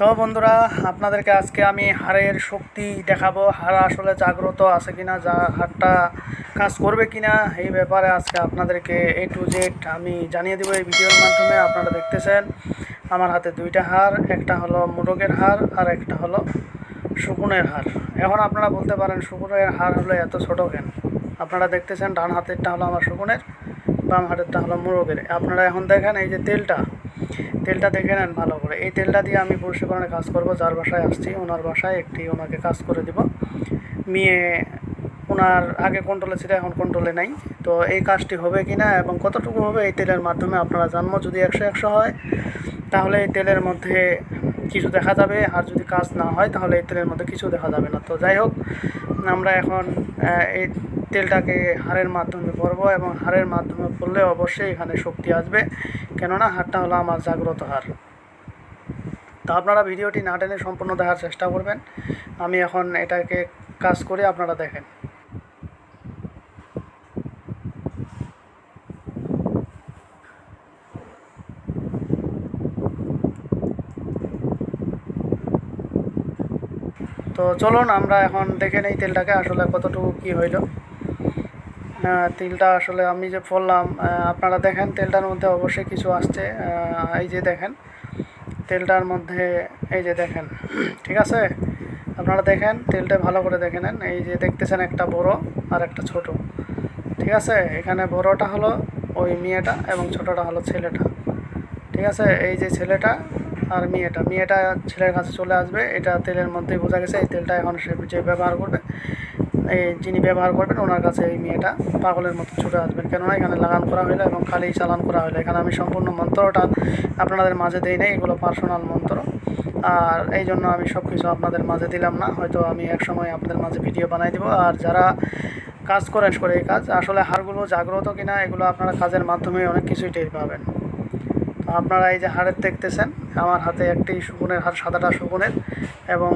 তো বন্ধুরা, আপনাদেরকে আজকে আমি হাড়ের শক্তি দেখাবো। হাড় আসলে জাগ্রত আছে কিনা, যা হাড়টা কাজ করবে কিনা, এই ব্যাপারে আজকে আপনাদেরকে এ টু জেড আমি জানিয়ে দেবো এই ভিডিওর মাধ্যমে। আপনারা দেখতেছেন, আমার হাতে দুইটা হাড়, একটা হলো মোরগের হাড় আর একটা হলো শকুনের হাড়। এখন আপনারা বলতে পারেন, শকুনের হাড় হলো এত ছোটো কেন? আপনারা দেখতেছেন, ডান হাতেরটা হলো আমার শকুনের, বাম হাতেরটা হলো মোরগের আপনারা এখন দেখেন, এই যে তেলটা তেলটা দেখে নেন ভালো করে। এই তেলটা দিয়ে আমি পুরুষীকরণে কাজ করব, যার বাসায় আসছি, ওনার বাসায় একটি ওনাকে কাজ করে দিব। মেয়ে ওনার আগে কন্ট্রোলে ছিল, এখন কন্ট্রোলে নাই। তো এই কাজটি হবে কি না এবং কতটুকু হবে এই তেলের মাধ্যমে আপনারা জানব। যদি একশো একশো হয়, তাহলে এই তেলের মধ্যে কিছু দেখা যাবে, আর যদি কাজ না হয় তাহলে এই তেলের মধ্যে কিছু দেখা যাবে না। তো যাই হোক, আমরা এখন এই তেলটাকে হাড়ের মাধ্যমে পরবো এবং হাড়ের মাধ্যমে পড়লে অবশ্যই এখানে শক্তি আসবে। কেননা হাড়টা হলো আমার জাগ্রত হাড়। তো আপনারা ভিডিওটি না টেনে সম্পূর্ণ দেখার চেষ্টা করবেন। আমি এখন এটাকে কাজ করে আপনারা দেখেন। তো চলুন, আমরা এখন দেখে নেই তেলটাকে আসলে কতটুকু কি হইল। তেলটা আসলে আমি যে পড়লাম আপনারা দেখেন, তেলটার মধ্যে অবশ্যই কিছু আসছে। এই যে দেখেন, তেলটার মধ্যে এই যে দেখেন, ঠিক আছে? আপনারা দেখেন, তেলটা ভালো করে দেখে নেন। এই যে দেখতেছেন একটা বড় আর একটা ছোট, ঠিক আছে? এখানে বড়টা হলো ওই মেয়েটা এবং ছোটটা হলো ছেলেটা, ঠিক আছে? এই যে ছেলেটা আর মেয়েটা মেয়েটা ছেলের কাছে চলে আসবে। এটা তেলের মধ্যেই বোঝা গেছে, এই তেলটা এখন সে যে ব্যবহার করবে, এই যিনি ব্যবহার করবেন, ওনার কাছে এই মেয়েটা পাগলের মতো ছুটে আসবেন কেননা এখানে লাগান করা হলো এবং খালি চালান করা হলো এখানে আমি সম্পূর্ণ মন্ত্রটা আপনাদের মাঝে দেই নাই, এগুলো পার্সোনাল মন্ত্র। আর এই জন্য আমি সব কিছু আপনাদের মাঝে দিলাম না, হয়তো আমি এক সময় আপনাদের মাঝে ভিডিও বানাই দিব। আর যারা কাজ করেন, করে এই কাজ। আসলে হারগুলো জাগ্রত কিনা, এগুলো আপনারা কাজের মাধ্যমে অনেক কিছুই টের পাবেন। আপনারা এই যে হাড়ের দেখতেছেন, আমার হাতে একটি শকুনের হাড়, সাদাটা শকুনের এবং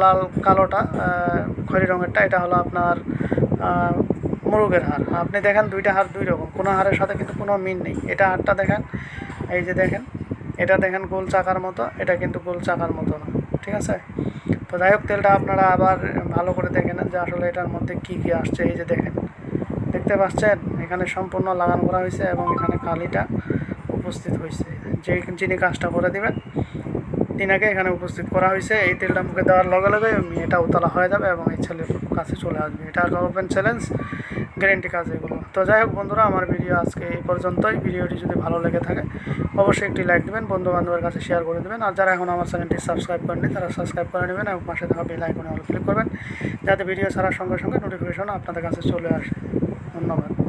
লাল কালোটা খয়েরি রঙেরটা, এটা হলো আপনার মোরগের হাড়। আপনি দেখেন দুইটা হাড় দুই রকম, কোনো হাড়ের সাথে কিন্তু কোনো মিল নেই। এটা হাড়টা দেখেন, এই যে দেখেন, এটা দেখেন গোল চাকার মতো, এটা কিন্তু গোল চাকার মতো না, ঠিক আছে? তো যাই হোক, তেলটা আপনারা আবার ভালো করে দেখে নেন যে আসলে এটার মধ্যে কী কী আসছে, এই যে দেখেন। দেখতে পাচ্ছেন? এখানে সম্পূর্ণ লাগান করা হয়েছে এবং এখানে কালিটা উপস্থিত হয়েছে। যে যিনি কাজটা করে দেবেন, তিনাকে এখানে উপস্থিত করা হয়েছে। এই তেলটা মুখে দেওয়ার লগে লগে মেয়েটা উতলা হয়ে যাবে এবং এই ছেলের কাছে চলে আসবে। এটা করবেন চ্যালেঞ্জ গ্যারেন্টি কাজ এগুলো। তো যাই হোক বন্ধুরা, আমার ভিডিও আজকে এই পর্যন্তই। ভিডিওটি যদি ভালো লেগে থাকে, অবশ্যই একটি লাইক দেবেন বন্ধু বান্ধবের কাছে শেয়ার করে দেবেন। আর যারা এখন আমার চ্যানেলটি সাবস্ক্রাইব করেনি তারা সাবস্ক্রাইব করে নেবেন এবং পাশে থাকা বেল আইকনে ক্লিক করবেন। যাতে ভিডিও ছাড়ার সঙ্গে সঙ্গে নোটিফিকেশন আপনাদের কাছে চলে আসে। ধন্যবাদ।